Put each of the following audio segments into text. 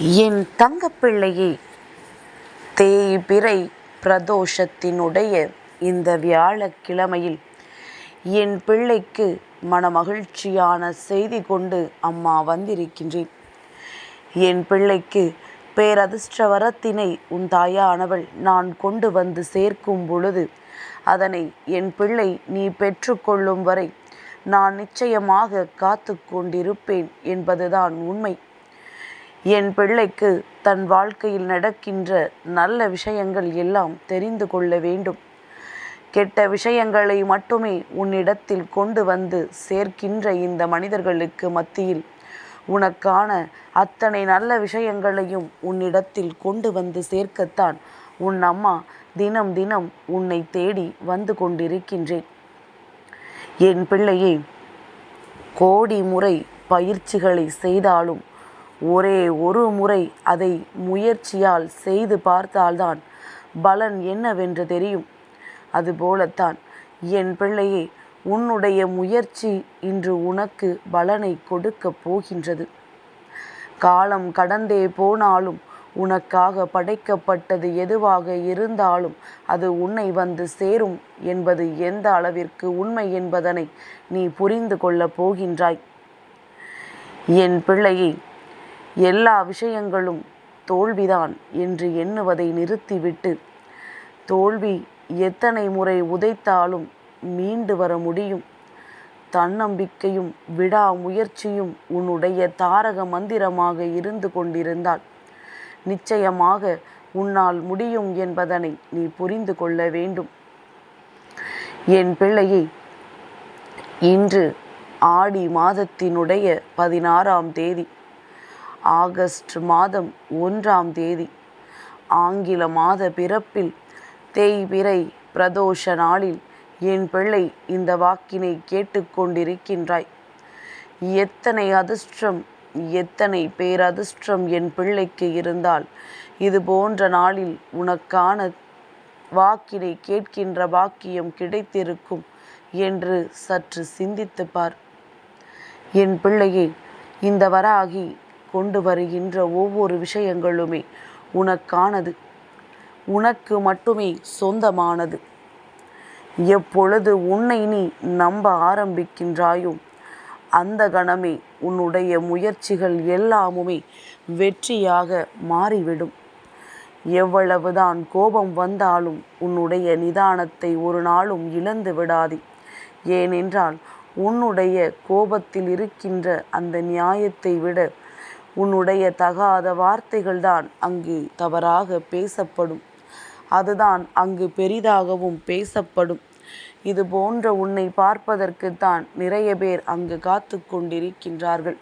என் தங்கப்பிள்ளையே தேய்பிறை பிரதோஷத்தினுடைய இந்த வியாழக்கிழமையில் என் பிள்ளைக்கு மனமகிழ்ச்சியான செய்தி கொண்டு அம்மா வந்திருக்கின்றேன். என் பிள்ளைக்கு பேரதிர்ஷ்ட வரத்தினை உன் தாயானவள் நான் கொண்டு வந்து சேர்க்கும் பொழுது அதனை என் பிள்ளை நீ பெற்றுக்கொள்ளும் வரை நான் நிச்சயமாக காத்து கொண்டிருப்பேன் என்பதுதான் உண்மை. என் பிள்ளைக்கு தன் வாழ்க்கையில் நடக்கின்ற நல்ல விஷயங்கள் எல்லாம் தெரிந்து கொள்ள வேண்டும். கெட்ட விஷயங்களை மட்டுமே உன்னிடத்தில் கொண்டு வந்து சேர்க்கின்ற இந்த மனிதர்களுக்கு மத்தியில் உனக்கான அத்தனை நல்ல விஷயங்களையும் உன்னிடத்தில் கொண்டு வந்து சேர்க்கத்தான் உன் அம்மா தினம் தினம் உன்னை தேடி வந்து கொண்டிருக்கின்றேன். என் பிள்ளையே கோடி முறை பயிற்சிகளை செய்தாலும் ஒரே ஒரு முறை அதை முயற்சியால் செய்து பார்த்தால்தான் பலன் என்னவென்று தெரியும். அதுபோலத்தான் என் பிள்ளையே உன்னுடைய முயற்சி இன்று உனக்கு பலனை கொடுக்கப் போகின்றது. காலம் கடந்தே போனாலும் உனக்காக படைக்கப்பட்டது எதுவாக இருந்தாலும் அது உன்னை வந்து சேரும் என்பது எந்த அளவிற்கு உண்மை என்பதனை நீ புரிந்து கொள்ளப் போகின்றாய். என் பிள்ளையை எல்லா விஷயங்களும் தோல்விதான் என்று எண்ணுவதை நிறுத்திவிட்டு தோல்வி எத்தனை முறை உதைத்தாலும் மீண்டு வர முடியும். தன்னம்பிக்கையும் விடாமுயற்சியும் உன்னுடைய தாரக மந்திரமாக இருந்து கொண்டிருந்தால் நிச்சயமாக உன்னால் முடியும் என்பதனை நீ புரிந்து கொள்ள வேண்டும். என் பிள்ளையை இன்று ஆடி மாதத்தினுடைய பதினாறாம் தேதி ஆகஸ்ட் மாதம் ஒன்றாம் தேதி. ஆங்கில மாத பிறப்பில் தேய்பிறை பிரதோஷ நாளில் என் பிள்ளை இந்த வாக்கினை கேட்டுக்கொண்டிருக்கின்றாய். எத்தனை அதிர்ஷ்டம் எத்தனை பேரதிர்ஷ்டம் என் பிள்ளைக்கு இருந்தால் இது போன்ற நாளில் உனக்கான வாக்கினை கேட்கின்ற பாக்கியம் கிடைத்திருக்கும் என்று சற்று சிந்தித்து பார். என் பிள்ளையே இந்த வராகி கொண்டு வருகின்ற ஒவ்வொரு விஷயங்களுமே உனக்கானது. உனக்கு மட்டுமே சொந்தமானது. எப்பொழுது உன்னை நீ நம்ப ஆரம்பிக்கின்றாயோ அந்த கணமே உன்னுடைய முயற்சிகள் எல்லாமுமே வெற்றியாக மாறிவிடும். எவ்வளவுதான் கோபம் வந்தாலும் உன்னுடைய நிதானத்தை ஒரு நாளும் இழந்து விடாதே. ஏனென்றால் உன்னுடைய கோபத்தில் இருக்கின்ற அந்த நியாயத்தை விட உன்னுடைய தகாத வார்த்தைகள்தான் அங்கு தவறாக பேசப்படும். அதுதான் அங்கு பெரிதாகவும் பேசப்படும். இது போன்ற உன்னை பார்ப்பதற்குத்தான் நிறைய பேர் அங்கு காத்து கொண்டிருக்கின்றார்கள்.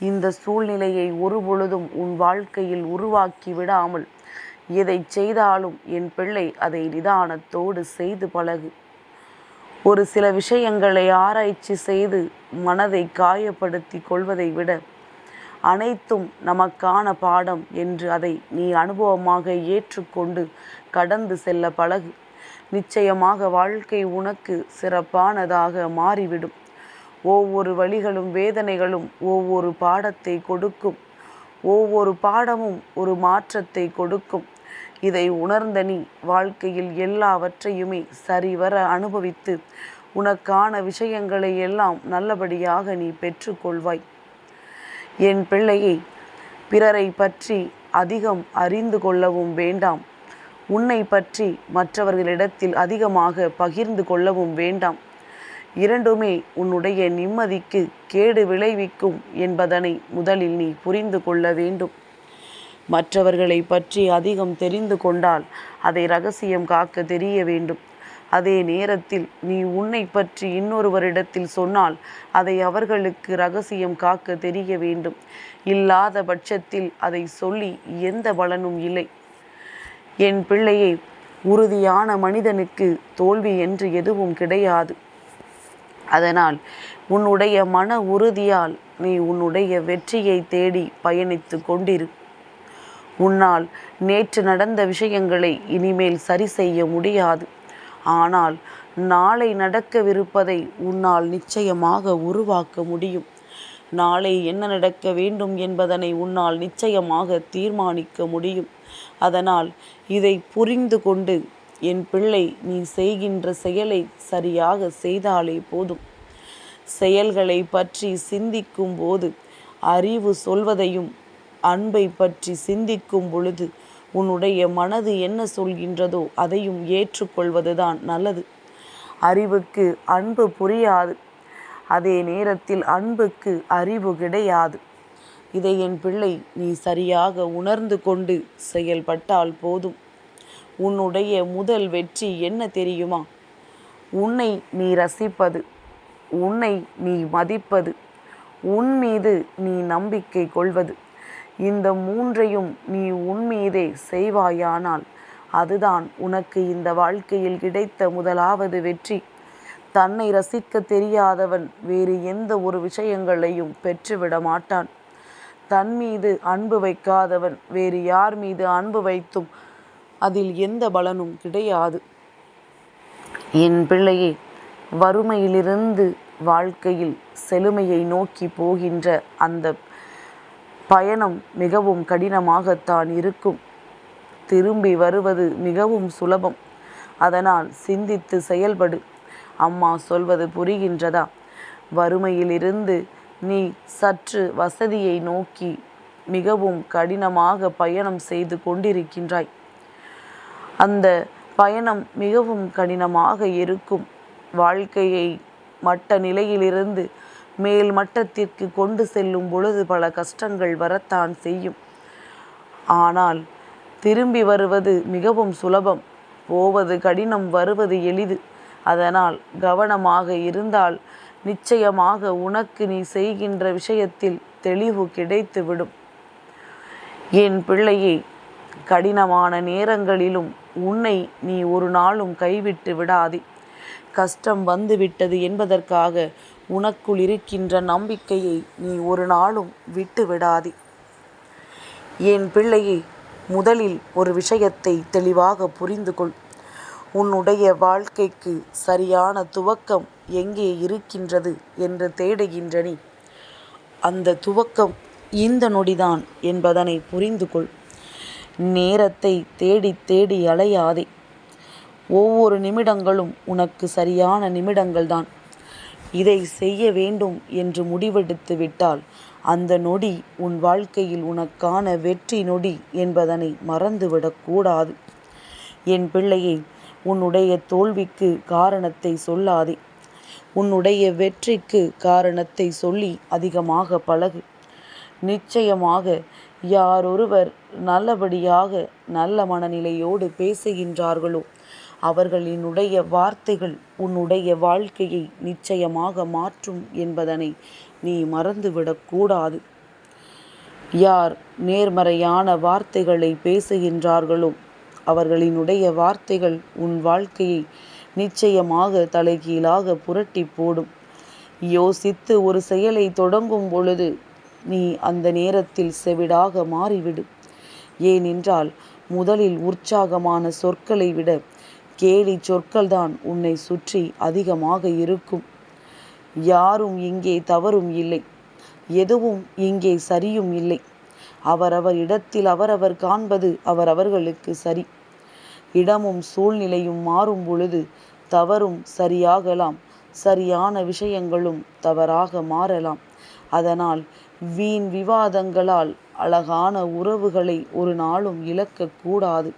இந்த சூழ்நிலையை ஒருபொழுதும் உன் வாழ்க்கையில் உருவாக்கி விடாமல் எதை செய்தாலும் என் பிள்ளை அதை நிதானத்தோடு செய்து பழகு. ஒரு சில விஷயங்களை ஆராய்ச்சி செய்து மனதை காயப்படுத்தி கொள்வதை விட அனைத்தும் நமக்கான பாடம் என்று அதை நீ அனுபவமாக ஏற்றுக்கொண்டு கடந்து செல்ல பழகு. நிச்சயமாக வாழ்க்கை உனக்கு சிறப்பானதாக மாறிவிடும். ஒவ்வொரு வழிகளும் வேதனைகளும் ஒவ்வொரு பாடத்தை கொடுக்கும். ஒவ்வொரு பாடமும் ஒரு மாற்றத்தை கொடுக்கும். இதை உணர்ந்த நீ வாழ்க்கையில் எல்லாவற்றையுமே சரிவர அனுபவித்து உனக்கான விஷயங்களை எல்லாம் நல்லபடியாக நீ பெற்றுக்கொள்வாய். என் பிள்ளையை பிறரை பற்றி அதிகம் அறிந்து கொள்ளவும் வேண்டாம். உன்னை பற்றி மற்றவர்களிடத்தில் அதிகமாக பகிர்ந்து கொள்ளவும் வேண்டாம். இரண்டுமே உன்னுடைய நிம்மதிக்கு கேடு விளைவிக்கும் என்பதனை முதலில் நீ புரிந்து கொள்ள வேண்டும். மற்றவர்களை பற்றி அதிகம் தெரிந்து கொண்டால் அதை ரகசியம் காக்க தெரிய வேண்டும். அதே நேரத்தில் நீ உன்னை பற்றி இன்னொருவரிடத்தில் சொன்னால் அதை அவர்களுக்கு ரகசியம் காக்க தெரிய வேண்டும். இல்லாத பட்சத்தில் அதை சொல்லி எந்த பலனும் இல்லை. என் பிள்ளையை உறுதியான மனிதனுக்கு தோல்வி என்று எதுவும் கிடையாது. அதனால் உன்னுடைய மன உறுதியால் நீ உன்னுடைய வெற்றியை தேடி பயணித்து கொண்டிரு. உன்னால் நேற்று நடந்த விஷயங்களை இனிமேல் சரி செய்ய முடியாது. ஆனால் நாளை நடக்கவிருப்பதை உன்னால் நிச்சயமாக உருவாக்க முடியும். நாளை என்ன நடக்க வேண்டும் என்பதனை உன்னால் நிச்சயமாக தீர்மானிக்க முடியும். அதனால் இதை புரிந்து கொண்டு என் பிள்ளை நீ செய்கின்ற செயலை சரியாக செய்தாலே போதும். செயல்களை பற்றி சிந்திக்கும் போது அறிவு சொல்வதையும் அன்பை பற்றி சிந்திக்கும் பொழுது உன்னுடைய மனது என்ன சொல்கின்றதோ அதையும் ஏற்றுக்கொள்வதுதான் நல்லது. அறிவுக்கு அன்பு புரியாது. அதே நேரத்தில் அன்புக்கு அறிவு கிடையாது. இதை என் பிள்ளை நீ சரியாக உணர்ந்து கொண்டு செயல்பட்டால் போதும். உன்னுடைய முதல் வெற்றி என்ன தெரியுமா? உன்னை நீ ரசிப்பது. உன்னை நீ மதிப்பது. உன் மீது நீ நம்பிக்கை கொள்வது. இந்த மூன்றையும் நீ உன்மீதே செய்வாயானால் அதுதான் உனக்கு இந்த வாழ்க்கையில் கிடைத்த முதலாவது வெற்றி. தன்னை ரசிக்க தெரியாதவன் வேறு எந்த ஒரு விஷயங்களையும் பெற்றுவிட மாட்டான். தன் மீது அன்பு வைக்காதவன் வேறு யார் மீது அன்பு வைத்தும் அதில் எந்த பலனும் கிடையாது. என் பிள்ளையே வறுமையிலிருந்து வாழ்க்கையில் செழுமையை நோக்கி போகின்ற அந்த பயணம் மிகவும் கடினமாகத்தான் இருக்கும். திரும்பி வருவது மிகவும் சுலபம். அதனால் சிந்தித்து செயல்படு. அம்மா சொல்வது புரிகின்றதா? வறுமையிலிருந்து நீ சற்று வசதியை நோக்கி மிகவும் கடினமாக பயணம் செய்து கொண்டிருக்கின்றாய். அந்த பயணம் மிகவும் கடினமாக இருக்கும். வாழ்க்கையை மட்ட நிலையிலிருந்து மேல் மட்டத்திற்கு கொண்டு செல்லும் பொழுது பல கஷ்டங்கள் வரத்தான் செய்யும். ஆனால் திரும்பி வருவது மிகவும் சுலபம். போவது கடினம் வருவது எளிது. அதனால் கவனமாக இருந்தால் நிச்சயமாக உனக்கு நீ செய்கின்ற விஷயத்தில் தெளிவு கிடைத்துவிடும். என் பிள்ளையை கடினமான நேரங்களிலும் உன்னை நீ ஒரு நாளும் கைவிட்டு விடாதே. கஷ்டம் வந்துவிட்டது என்பதற்காக உனக்குள் இருக்கின்ற நம்பிக்கையை நீ ஒரு நாளும் விட்டு விடாதே என் பிள்ளையை முதலில் ஒரு விஷயத்தை தெளிவாக புரிந்து கொள் உன்னுடைய வாழ்க்கைக்கு சரியான துவக்கம் எங்கே இருக்கின்றது என்று தேடுகின்ற நீ. அந்த துவக்கம் இந்த நொடிதான் என்பதனை புரிந்து கொள் நேரத்தை தேடி தேடி அலையாதே. ஒவ்வொரு நிமிடங்களும் உனக்கு சரியான நிமிடங்கள்தான். இதை செய்ய வேண்டும் என்று முடிவெடுத்து விட்டால் அந்த நொடி உன் வாழ்க்கையில் உனக்கான வெற்றி நொடி என்பதனை மறந்துவிடக்கூடாது என் பிள்ளையை உன்னுடைய தோல்விக்கு காரணத்தை சொல்லாதே. உன்னுடைய வெற்றிக்கு காரணத்தை சொல்லி அதிகமாக பழகு. நிச்சயமாக யாரொருவர் நல்லபடியாக நல்ல மனநிலையோடு பேசுகின்றார்களோ அவர்களினுடைய வார்த்தைகள் உன்னுடைய வாழ்க்கையை நிச்சயமாக மாற்றும் என்பதனை நீ மறந்துவிடக்கூடாது யார் நேர்மறையான வார்த்தைகளை பேசுகின்றார்களோ அவர்களினுடைய வார்த்தைகள் உன் வாழ்க்கையை நிச்சயமாக தலைகீழாக புரட்டி போடும். யோசித்து ஒரு செயலை தொடங்கும் பொழுது நீ அந்த நேரத்தில் செவிடாக மாறிவிடு. ஏனென்றால் முதலில் உற்சாகமான சொற்களை விட கேலி சொற்கள்தான் உன்னை சுற்றி அதிகமாக இருக்கும். யாரும் இங்கே தவறும் இல்லை. எதுவும் இங்கே சரியும் இல்லை. அவரவர் இடத்தில் அவரவர் காண்பது அவரவர்களுக்கு சரி. இடமும் சூழ்நிலையும் மாறும் பொழுது தவறும் சரியாகலாம். சரியான விஷயங்களும் தவறாக மாறலாம். அதனால் வீண் விவாதங்களால் அழகான உறவுகளை ஒரு நாளும் இழக்கக்கூடாது.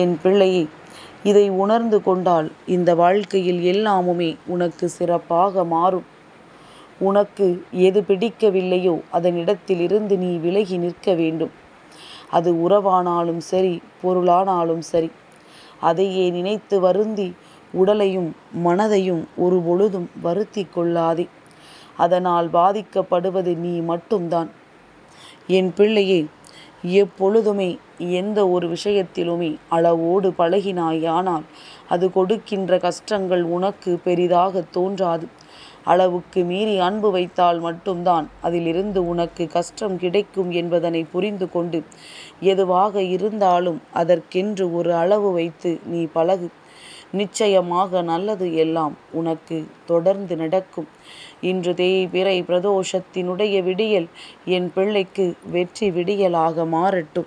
என் பிள்ளையை இதை உணர்ந்து கொண்டால் இந்த வாழ்க்கையில் எல்லாமுமே உனக்கு சிறப்பாக மாறும். உனக்கு எது பிடிக்கவில்லையோ அதனிடத்திலிருந்து நீ விலகி நிற்க வேண்டும். அது உறவானாலும் சரி பொருளானாலும் சரி. அதையே நினைத்து வருந்தி உடலையும் மனதையும் ஒரு பொழுதும் வருத்தி கொள்ளாதே. அதனால் பாதிக்கப்படுவது நீ மட்டும்தான். என் பிள்ளையே எப்பொழுதுமே எந்த ஒரு விஷயத்திலுமே அளவோடு பழகினாயானால் அது கொடுக்கின்ற கஷ்டங்கள் உனக்கு பெரிதாக தோன்றாது. அளவுக்கு மீறி அன்பு வைத்தால் மட்டும்தான் அதிலிருந்து உனக்கு கஷ்டம் கிடைக்கும் என்பதனை புரிந்து கொண்டு எதுவாக இருந்தாலும் அதற்கென்று ஒரு அளவு வைத்து நீ பழகு. நிச்சயமாக நல்லது எல்லாம் உனக்கு தொடர்ந்து நடக்கும். இன்று தேய்பிறை பிரதோஷத்தினுடைய விடியல் என் பிள்ளைக்கு வெற்றி விடியலாக மாறட்டும்.